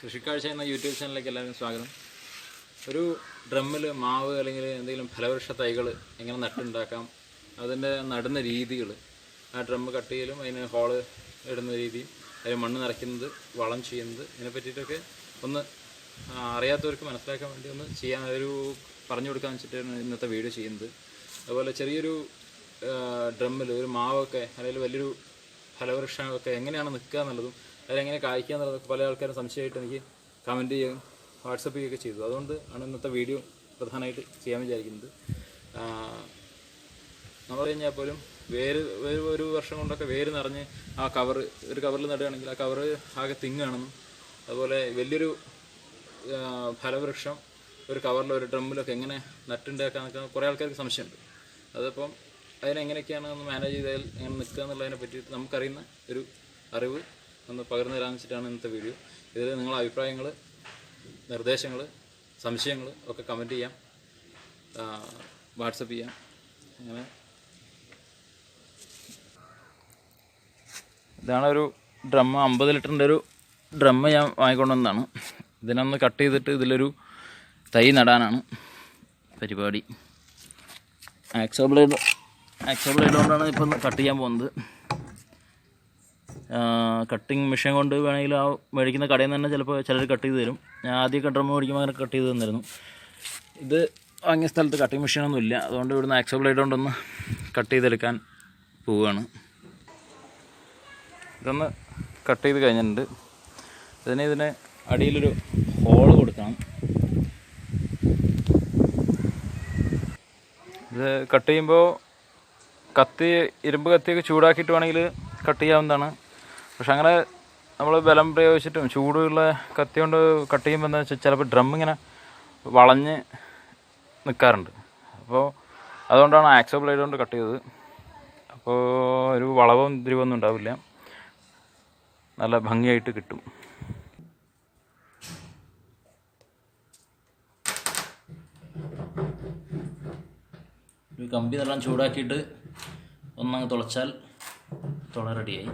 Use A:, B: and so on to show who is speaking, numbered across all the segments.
A: കൃഷിക്കാഴ്ച എന്ന യൂട്യൂബ് ചാനലിലേക്ക് എല്ലാവരും സ്വാഗതം. ഒരു ഡ്രമ്മിൽ മാവ് അല്ലെങ്കിൽ എന്തെങ്കിലും ഫലവൃക്ഷ തൈകൾ എങ്ങനെ നട്ടുണ്ടാക്കാം അതിന്റെ നടുന്ന രീതികൾ ആ ഡ്രമ്മ് കട്ട് ചെയ്യലും അതിന് ഹോൾ ഇടുന്ന രീതിയും അതിന് മണ്ണ് നിറയ്ക്കുന്നത് വളം ചെയ്യുന്നത് ഇതിനെ പറ്റിയിട്ടൊക്കെ ഒന്ന് അറിയാത്തവർക്ക് മനസ്സിലാക്കാൻ വേണ്ടി ഒന്ന് ചെയ്യാൻ ഒരു പറഞ്ഞു കൊടുക്കാൻ വെച്ചിട്ടാണ് ഇന്നത്തെ വീഡിയോ ചെയ്യുന്നത്. അതുപോലെ ചെറിയൊരു ഡ്രമ്മിൽ ഒരു മാവൊക്കെ അല്ലെങ്കിൽ വലിയൊരു ഫലവൃക്ഷമൊക്കെ എങ്ങനെയാണ് നിൽക്കുക എന്നുള്ളതും അതിലെങ്ങനെ കായ്ക്കുക എന്നുള്ളത് പല ആൾക്കാരും സംശയമായിട്ട് എനിക്ക് കമന്റ് ചെയ്യുകയും വാട്സപ്പ് ചെയ്യുകയൊക്കെ ചെയ്തു. അതുകൊണ്ട് ആണ് ഇന്നത്തെ വീഡിയോ പ്രധാനമായിട്ട് ചെയ്യാൻ വിചാരിക്കുന്നത്. നമ്മൾ കഴിഞ്ഞാൽ പോലും വേര് ഒരു വർഷം കൊണ്ടൊക്കെ വേര് നിറഞ്ഞ് ആ കവർ ഒരു കവറിൽ നടുകയാണെങ്കിൽ ആ കവർ ആകെ തിങ്ങുകയാണെന്നും അതുപോലെ വലിയൊരു ഫലവൃക്ഷം ഒരു കവറിലോ ഒരു ഡ്രമ്മിലൊക്കെ എങ്ങനെ നട്ടുണ്ടാക്കാന്നൊക്കെ കുറേ ആൾക്കാർക്ക് സംശയമുണ്ട്. അതിപ്പം അതിനെങ്ങനെയൊക്കെയാണ് ഒന്ന് മാനേജ് ചെയ്താൽ എങ്ങനെ നിൽക്കുക എന്നുള്ളതിനെ പറ്റിയിട്ട് നമുക്കറിയുന്ന ഒരു അറിവ് ഒന്ന് പകർന്നു തരാമെന്ന് വെച്ചിട്ടാണ് ഇന്നത്തെ വീഡിയോ ഇതിൽ നിങ്ങളുടെ അഭിപ്രായങ്ങൾ നിർദ്ദേശങ്ങൾ സംശയങ്ങൾ ഒക്കെ കമന്റ് ചെയ്യാം. വാട്സപ്പ് ചെയ്യാം. അങ്ങനെ. ഇതാണ് ഒരു ഡ്രമ്മ അമ്പത് ലിറ്ററിന്റെ ഒരു ഡ്രമ്മ ഞാൻ വാങ്ങിക്കൊണ്ടുവന്നതാണ്. ഇതിനൊന്ന് കട്ട് ചെയ്തിട്ട് ഇതിലൊരു തൈ നടാനാണ് പരിപാടി. ആക്സോ ബ്ലേഡ് ആക്സോ ബ്ലേഡ് കൊണ്ടാണ് ഇപ്പം കട്ട് ചെയ്യാൻ പോകുന്നത്. കട്ടിങ് മെഷീൻ കൊണ്ട് വേണമെങ്കിൽ ആ മേടിക്കുന്ന കടയിൽ നിന്ന് തന്നെ ചിലപ്പോൾ ചിലർ കട്ട് ചെയ്ത് തരും. ഞാൻ ആദ്യം ഡ്രമ്മ് മേടിക്കുമ്പോൾ അങ്ങനെ കട്ട് ചെയ്ത് തന്നിരുന്നു. ഇത് വാങ്ങിയ സ്ഥലത്ത് കട്ടിങ് മെഷീനൊന്നും ഇല്ല. അതുകൊണ്ട് ഇവിടുന്ന് ആക്സോ ബ്ലേഡ് കൊണ്ടൊന്ന് കട്ട് ചെയ്തെടുക്കാൻ പോവുകയാണ് ഇതൊന്ന് കട്ട് ചെയ്ത് കഴിഞ്ഞിട്ടുണ്ട്. ഇതിന് ഇതിന് അടിയിലൊരു ഹോൾ കൊടുക്കണം. ഇത് കട്ട് ചെയ്യുമ്പോൾ കത്തി ഇരുമ്പ് കത്തിയൊക്കെ ചൂടാക്കിയിട്ട് വേണമെങ്കിൽ കട്ട് ചെയ്യാവുന്നതാണ്. പക്ഷെ അങ്ങനെ നമ്മൾ ബലം പ്രയോഗിച്ചിട്ടും ചൂടുള്ള കത്തി കൊണ്ട് കട്ട് ചെയ്യുമ്പോൾ എന്താ വെച്ചാൽ ചിലപ്പോൾ ഡ്രം ഇങ്ങനെ വളഞ്ഞ് നിൽക്കാറുണ്ട് അപ്പോൾ അതുകൊണ്ടാണ് ആക്സോ ബ്ലേഡ് കൊണ്ട് കട്ട് ചെയ്തത്. അപ്പോൾ ഒരു വളവും തിരിവൊന്നും ഉണ്ടാവില്ല. നല്ല ഭംഗിയായിട്ട് കിട്ടും. ഒരു കമ്പി നല്ല ചൂടാക്കിയിട്ട് ഒന്നങ്ങ് തുളച്ചാൽ തുള റെഡിയായി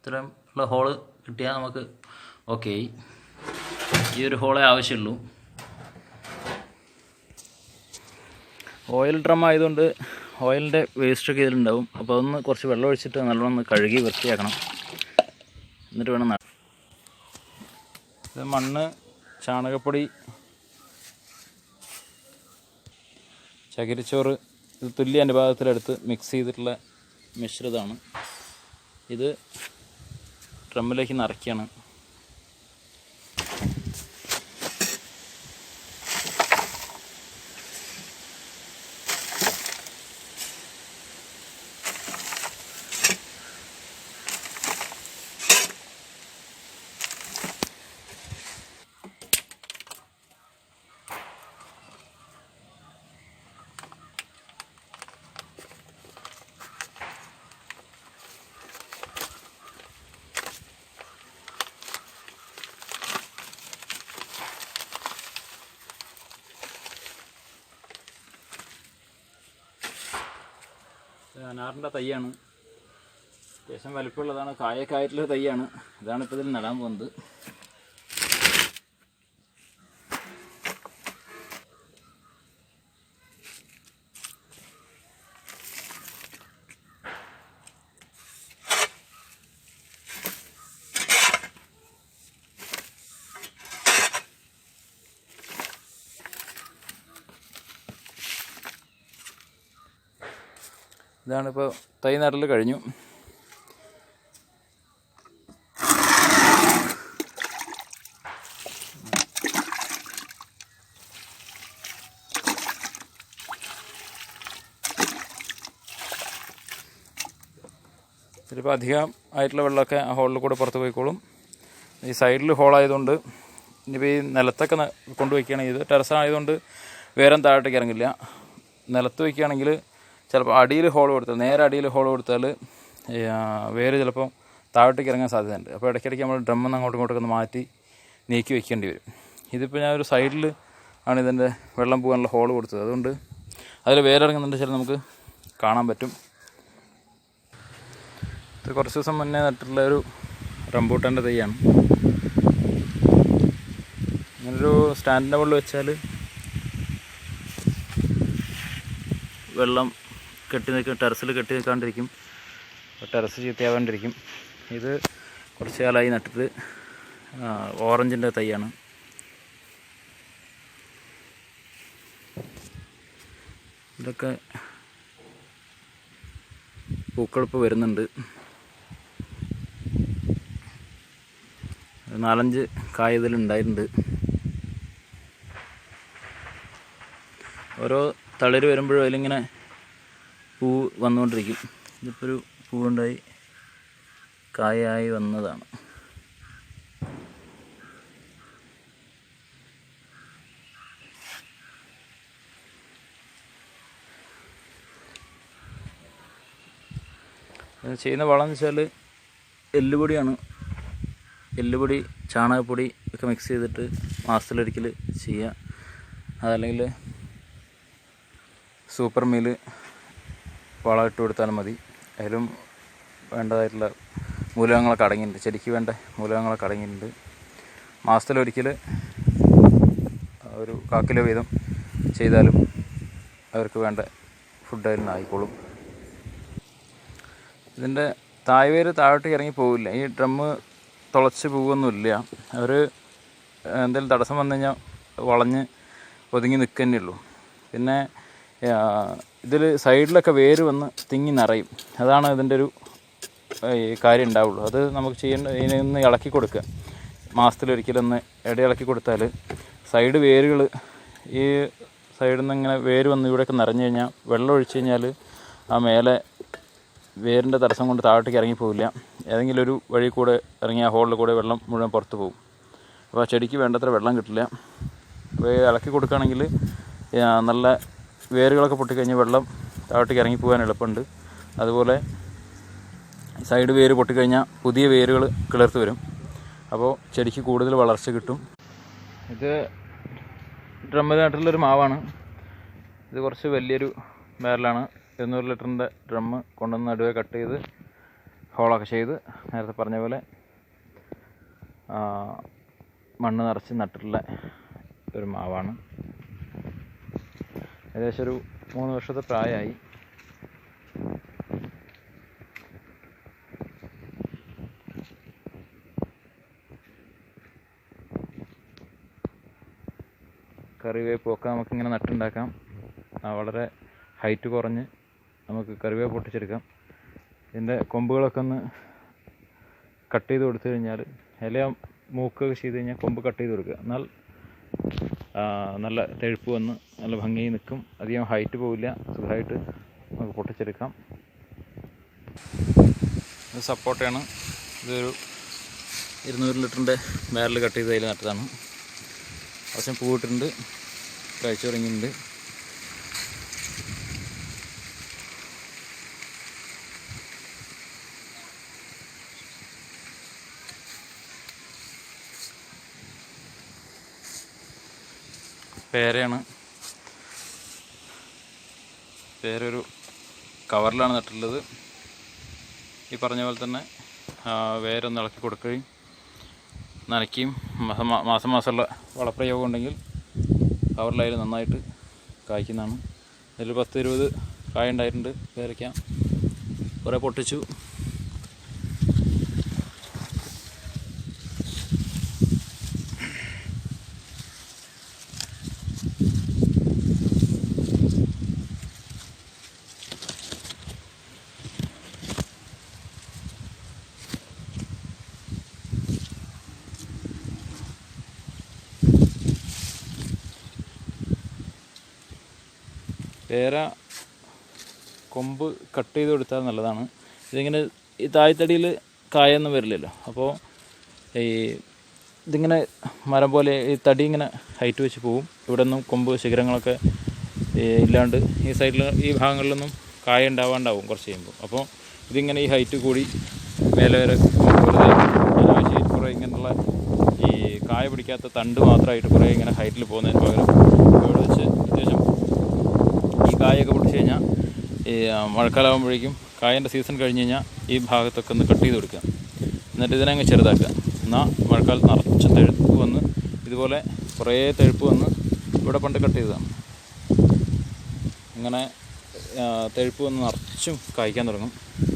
A: ഇത്രയും ഉള്ള ഹോൾ കിട്ടിയാൽ നമുക്ക് ഓക്കെ ഈ ഒരു ഹോളേ ആവശ്യമുള്ളൂ. ഓയിൽ ഡ്രം ആയതുകൊണ്ട് ഓയിലിന്റെ വേസ്റ്റൊക്കെ ഇതിലുണ്ടാവും. അപ്പോൾ അതൊന്ന് കുറച്ച് വെള്ളം ഒഴിച്ചിട്ട് നല്ലോണം ഒന്ന് കഴുകി വൃത്തിയാക്കണം. എന്നിട്ട് വേണം ഇത് മണ്ണ് ചാണകപ്പൊടി ചകിരിച്ചോറ് ഇത് തുല്യ അനുപാതത്തിലെടുത്ത് മിക്സ് ചെയ്തിട്ടുള്ള മിശ്രിതമാണ്. ഇത് ഡ്രമ്മിലേക്ക് നിറയ്ക്കുകയാണ്. അനാറിന്റെ തൈയാണ്. അത്യാവശ്യം വലിപ്പമുള്ളതാണ്. കായക്കായിട്ടുള്ള തൈയാണ്. ഇതാണ് ഇപ്പോൾ ഇതിൽ നടാൻ പോകുന്നത്. ഇതാണിപ്പോൾ തൈ നടൽ കഴിഞ്ഞു. ചിലപ്പോൾ അധികം ആയിട്ടുള്ള വെള്ളമൊക്കെ ആ ഹോളിൽ കൂടെ പുറത്ത് പോയിക്കോളും. ഈ സൈഡിൽ ഹോളായതുകൊണ്ട് ഇനിയിപ്പോൾ ഈ നിലത്തൊക്കെ കൊണ്ടുവയ്ക്കുകയാണെങ്കിൽ ഇത് ടെറസ് ആയതുകൊണ്ട് വേറെ താഴോട്ടേക്ക് ഇറങ്ങില്ല. നിലത്ത് വയ്ക്കുകയാണെങ്കിൽ ചിലപ്പോൾ അടിയിൽ ഹോൾ കൊടുത്താൽ നേരെ അടിയിൽ ഹോൾ കൊടുത്താൽ വേര് ചിലപ്പോൾ താഴോട്ടേക്ക് ഇറങ്ങാൻ സാധ്യതയുണ്ട്. അപ്പോൾ ഇടയ്ക്കിടയ്ക്ക് നമ്മൾ ഡ്രമ്മെന്ന് അങ്ങോട്ടും ഇങ്ങോട്ടൊക്കെ ഒന്ന് മാറ്റി നീക്കി വെക്കേണ്ടി വരും. ഇതിപ്പോൾ ഞാൻ ഒരു സൈഡിൽ ആണ് ഇതിന്റെ വെള്ളം പോകാനുള്ള ഹോൾ കൊടുത്തത്. അതുകൊണ്ട് അതിൽ വേരിറങ്ങുന്നുണ്ട് ചില നമുക്ക് കാണാൻ പറ്റും. ഇത് കുറച്ച് ദിവസം മുന്നേ നട്ടിട്ടുള്ള ഒരു റംബൂട്ടാന്റെ തൈയാണ്. ഇങ്ങനൊരു സ്റ്റാൻഡിന്റെ മുകളിൽ വെച്ചാൽ വെള്ളം കെട്ടി നിൽക്കും ടെറസിൽ കെട്ടി നിൽക്കാണ്ടിരിക്കും. ടെറസ് ചീത്തയാവാണ്ടിരിക്കും. ഇത് കുറച്ച് കാലമായി നട്ടിട്ട് ഓറഞ്ചിന്റെ തൈയാണ്. ഇതൊക്കെ പൂക്കളിപ്പ് വരുന്നുണ്ട്. നാലഞ്ച് കായ ഇതിലുണ്ടായിട്ടുണ്ട് ഓരോ തളിര് വരുമ്പോഴും അതിലിങ്ങനെ പൂ വന്നുകൊണ്ടിരിക്കും. ഇതിപ്പോൾ ഒരു പൂവുണ്ടായി. കായായി വന്നതാണ്. ചെയ്യുന്ന വളം എന്ന് വെച്ചാൽ എല്ലുപൊടിയാണ്. എല്ലുപൊടി ചാണകപ്പൊടി ഒക്കെ മിക്സ് ചെയ്തിട്ട് മാസത്തിലൊരിക്കൽ ചെയ്യുക അതല്ലെങ്കിൽ സൂപ്പർ മീൽ വളം ഇട്ട് കൊടുത്താലും മതി. അതിലും വേണ്ടതായിട്ടുള്ള മൂലകങ്ങളൊക്കെ അടങ്ങിയിട്ടുണ്ട് ചെടിക്ക് വേണ്ട മൂലകങ്ങളൊക്കെ അടങ്ങിയിട്ടുണ്ട് മാസത്തിലൊരിക്കൽ ഒരു കാക്കിലോ വീതം ചെയ്താലും അവർക്ക് വേണ്ട ഫുഡ് ആയിക്കോളും. ഇതിന്റെ തായ്വേര് താഴോട്ട് ഇറങ്ങി പോവില്ല. ഈ ഡ്രമ്മ് തുളച്ച് പോകുമൊന്നുമില്ല അവർ എന്തെങ്കിലും തടസ്സം വന്നു കഴിഞ്ഞാൽ വളഞ്ഞ് ഒതുങ്ങി നിൽക്കുന്നേ ഉള്ളൂ. പിന്നെ ഇതിൽ സൈഡിലൊക്കെ വേര് വന്ന് തിങ്ങി നിറയും. അതാണ് ഇതിന്റെ ഒരു കാര്യം ഉണ്ടാവുള്ളൂ. അത് നമുക്ക് ചെയ്യേണ്ട ഇതിനൊന്ന് ഇളക്കി കൊടുക്കുക. മാസത്തിലൊരിക്കലൊന്ന് ഇട ഇളക്കി കൊടുത്താൽ സൈഡ് വേരുകൾ ഈ സൈഡിൽ നിന്ന് ഇങ്ങനെ വേര് വന്ന് ഇവിടെയൊക്കെ നിറഞ്ഞു കഴിഞ്ഞാൽ വെള്ളം ഒഴിച്ചു കഴിഞ്ഞാൽ ആ മേലെ വേരിന്റെ തടസ്സം കൊണ്ട് താഴോട്ടേക്ക് ഇറങ്ങിപ്പോവില്ല ഏതെങ്കിലും ഒരു വഴി കൂടെ ഇറങ്ങി ആ ഹോളിൽ കൂടെ വെള്ളം മുഴുവൻ പുറത്തു പോകും അപ്പോൾ ആ ചെടിക്ക് വേണ്ടത്ര വെള്ളം കിട്ടില്ല. അപ്പോൾ ഇളക്കി കൊടുക്കുകയാണെങ്കിൽ നല്ല വേരുകളൊക്കെ പൊട്ടിക്കഴിഞ്ഞാൽ വെള്ളം താഴോട്ടേക്ക് ഇറങ്ങി പോകാൻ എളുപ്പമുണ്ട്. അതുപോലെ സൈഡ് വേര് പൊട്ടിക്കഴിഞ്ഞാൽ പുതിയ വേരുകൾ കിളർത്ത് വരും. അപ്പോൾ ചെടിക്ക് കൂടുതൽ വളർച്ച കിട്ടും. ഇത് ഡ്രമ്മിനായിട്ടുള്ളൊരു മാവാണ്. ഇത് കുറച്ച് വലിയൊരു ബാരലാണ് ഇരുന്നൂറ് ലിറ്ററിന്റെ ഡ്രമ്മ് കൊണ്ടുവന്ന് നടുവേ കട്ട് ചെയ്ത് ഹോളൊക്കെ ചെയ്ത് നേരത്തെ പറഞ്ഞ പോലെ മണ്ണ് നിറച്ച് നട്ടിട്ടുള്ള ഒരു മാവാണ്. ഏകദേശം ഒരു മൂന്ന് വർഷത്തെ പ്രായമായി. കറിവേപ്പൊക്കെ നമുക്കിങ്ങനെ നട്ടുണ്ടാക്കാം. വളരെ ഹൈറ്റ് കുറഞ്ഞ് നമുക്ക് കറിവേപ്പ് പൊട്ടിച്ചെടുക്കാം. ഇതിന്റെ കൊമ്പുകളൊക്കെ ഒന്ന് കട്ട് ചെയ്ത് കൊടുത്തു കഴിഞ്ഞാൽ ഇല മൂക്കൊക്കെ ചെയ്ത് കഴിഞ്ഞാൽ കൊമ്പ് കട്ട് ചെയ്ത് കൊടുക്കുക. എന്നാൽ നല്ല തെഴുപ്പ് വന്ന് നല്ല ഭംഗിയിൽ നിൽക്കും. അധികം ഹൈറ്റ് പോവില്ല. സുഖമായിട്ട് നമുക്ക് പൊട്ടിച്ചെടുക്കാം. ഇത് സപ്പോർട്ടാണ് ഇതൊരു ഇരുന്നൂറ് ലിറ്ററിന്റെ ബാരൽ കട്ട് ചെയ്ത് അതിൽ നട്ടതാണ്. കുറച്ചും പൂവിട്ടിട്ടുണ്ട്. കഴിച്ചു തുടങ്ങിയിട്ടുണ്ട്. പേരയാണ്. പേരൊരു കവറിലാണ് നട്ടിട്ടുള്ളത്. ഈ പറഞ്ഞ പോലെ തന്നെ വേരൊന്ന് ഇളക്കി കൊടുക്കുകയും നനയ്ക്കുകയും മാസം മാസമുള്ള വളപ്രയോഗം ഉണ്ടെങ്കിൽ കവറിലായാലും നന്നായിട്ട് കായ്ക്കുന്നതാണ്. ഇതിൽ പത്ത് ഇരുപത് കായ ഉണ്ടായിട്ടുണ്ട് പേരയ്ക്ക കുറേ പൊട്ടിച്ചു. പേര കൊമ്പ് കട്ട് ചെയ്ത് കൊടുത്താൽ നല്ലതാണ്. ഇതിങ്ങനെ ഈ താഴ്ത്തടിയിൽ കായൊന്നും വരില്ലല്ലോ. അപ്പോൾ ഈ ഇതിങ്ങനെ മരം പോലെ ഈ തടി ഇങ്ങനെ ഹൈറ്റ് വെച്ച് പോവും. ഇവിടെ നിന്നും കൊമ്പ് ശിഖരങ്ങളൊക്കെ ഇല്ലാണ്ട് ഈ സൈഡിൽ ഈ ഭാഗങ്ങളിലൊന്നും കായ ഉണ്ടാവാണ്ടാവും കുറച്ച് കഴിയുമ്പോൾ അപ്പോൾ ഇതിങ്ങനെ ഈ ഹൈറ്റ് കൂടി മേലെ വരെ കുറേ ഇങ്ങനെയുള്ള ഈ കായ പിടിക്കാത്ത തണ്ട് മാത്രമായിട്ട് കുറേ ഇങ്ങനെ ഹൈറ്റിൽ പോകുന്നതിന് പകരം ഇവിടെ വെച്ച് അത്യാവശ്യം ഈ കായൊക്കെ പിടിച്ച് കഴിഞ്ഞാൽ ഈ മഴക്കാലമാകുമ്പോഴേക്കും കായന്റെ സീസൺ കഴിഞ്ഞ് കഴിഞ്ഞാൽ ഈ ഭാഗത്തൊക്കെ ഒന്ന് കട്ട് ചെയ്ത് കൊടുക്കുക. എന്നിട്ട് ഇതിനെ അങ്ങ് ചെറുതാക്കുക. എന്നാൽ മഴക്കാലത്ത് നിറച്ച് തെഴുപ്പ് വന്ന് ഇതുപോലെ കുറേ തെഴുപ്പ് വന്ന് ഇവിടെ പണ്ട് കട്ട് ചെയ്തതാണ്. അങ്ങനെ ആ, തെഴുപ്പ് വന്ന് നിറച്ചും കായ്ക്കാൻ തുടങ്ങും.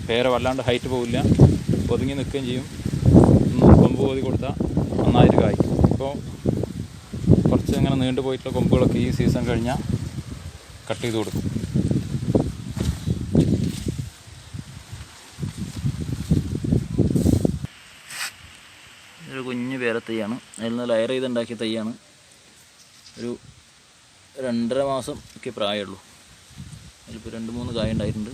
A: പേര വല്ലാണ്ട് ഹൈറ്റ് പോവില്ല. ഒതുങ്ങി നിൽക്കുകയും ചെയ്യും. ഒന്ന് കൊമ്പ് ഓതി കൊടുത്താൽ നന്നായിട്ട് കായ്ക്കും. ഇപ്പോൾ കുറച്ച് ഇങ്ങനെ നീണ്ടു പോയിട്ടുള്ള കൊമ്പുകളൊക്കെ ഈ സീസൺ കഴിഞ്ഞാൽ കട്ട് ചെയ്ത് കൊടുക്കും. ഒരു കുഞ്ഞ് പേര തൈയാണ്. അതിൽ നിന്ന് ലയർ ചെയ്തുണ്ടാക്കിയ തൈയാണ്. ഒരു രണ്ടര മാസം ഒക്കെ പ്രായമുള്ളൂ. അതിലിപ്പോൾ രണ്ട് മൂന്ന് കായ ഉണ്ടായിട്ടുണ്ട്.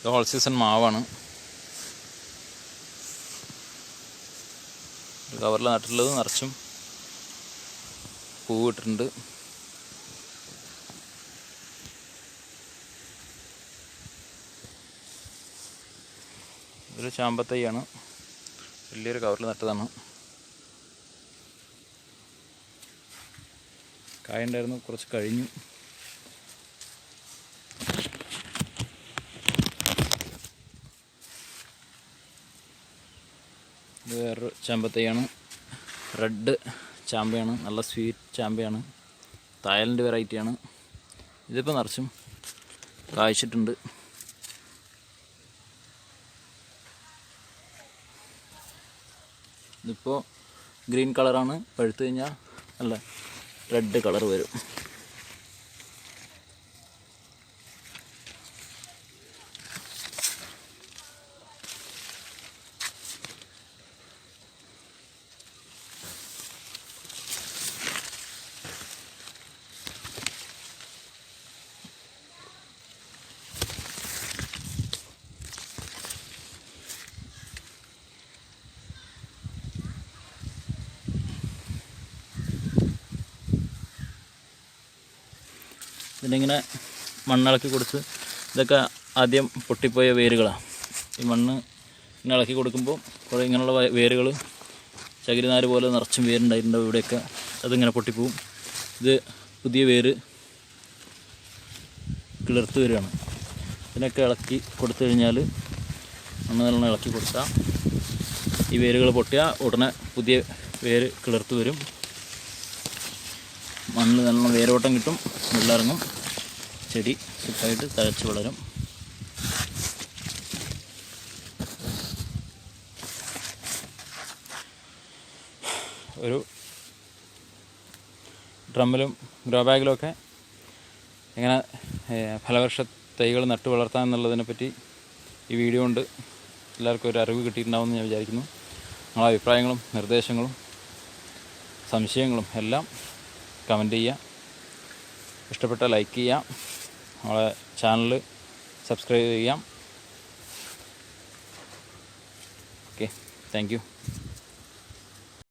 A: ഇത് ഹോൾ സീസൺ മാവാണ്. കവറിൽ നട്ടിട്ടുള്ളത് നിറച്ചും പൂവ് ഇട്ടിട്ടുണ്ട് ഇതൊരു ചാമ്പത്തൈയാണ് വലിയൊരു കവറിൽ നട്ടതാണ്. കായ ഉണ്ടായിരുന്നു കുറച്ച് കഴിഞ്ഞു. ഇത് വേറൊരു ചാമ്പത്തൈയാണ് റെഡ് ചാമ്പയാണ്. നല്ല സ്വീറ്റ് ചാമ്പയാണ്. തായലിന്റെ വെറൈറ്റിയാണ്. ഇതിപ്പോൾ നിറച്ചും കായ്ച്ചിട്ടുണ്ട്. ഇതിപ്പോൾ ഗ്രീൻ കളറാണ്. പഴുത്തു കഴിഞ്ഞാൽ നല്ല റെഡ് കളർ വരും. ഇതിനിങ്ങനെ മണ്ണിളക്കി കൊടുത്ത് ഇതൊക്കെ ആദ്യം പൊട്ടിപ്പോയ വേരുകളാണ് ഈ മണ്ണ് ഇങ്ങനെ ഇളക്കി കൊടുക്കുമ്പോൾ കുറേ ഇങ്ങനെയുള്ള വേരുകൾ ചകിരിനാര് പോലെ നിറച്ചും വേരുണ്ടായിട്ടുണ്ടാവും ഇവിടെയൊക്കെ. അതിങ്ങനെ പൊട്ടിപ്പോവും. ഇത് പുതിയ വേര് കിളിർത്ത് വരികയാണ്. ഇതിനൊക്കെ ഇളക്കി കൊടുത്തു കഴിഞ്ഞാൽ മണ്ണ് നല്ലോണം ഇളക്കി കൊടുത്താൽ ഈ വേരുകൾ പൊട്ടിയാൽ ഉടനെ പുതിയ വേര് കിളിർത്ത് വരും. മണ്ണിൽ നല്ല വേരോട്ടം കിട്ടും. വെള്ളിറങ്ങും ചെടി സുഖമായിട്ട് തഴച്ച് വളരും. ഒരു ഡ്രമ്മിലും ഗ്രോ ബാഗിലുമൊക്കെ എങ്ങനെ ഫലവർഷ തൈകൾ നട്ടു വളർത്താം എന്നുള്ളതിനെ പറ്റി ഈ വീഡിയോ കൊണ്ട് എല്ലാവർക്കും ഒരു അറിവ് കിട്ടിയിട്ടുണ്ടാവുമെന്ന് ഞാൻ വിചാരിക്കുന്നു. നിങ്ങളുടെ അഭിപ്രായങ്ങളും നിർദ്ദേശങ്ങളും സംശയങ്ങളും എല്ലാം കമന്റ് ചെയ്യുക. ഇഷ്ടപ്പെട്ട ലൈക്ക് ചെയ്യാം നമ്മളെ ചാനൽ സബ്സ്ക്രൈബ് ചെയ്യാം ഓക്കെ താങ്ക്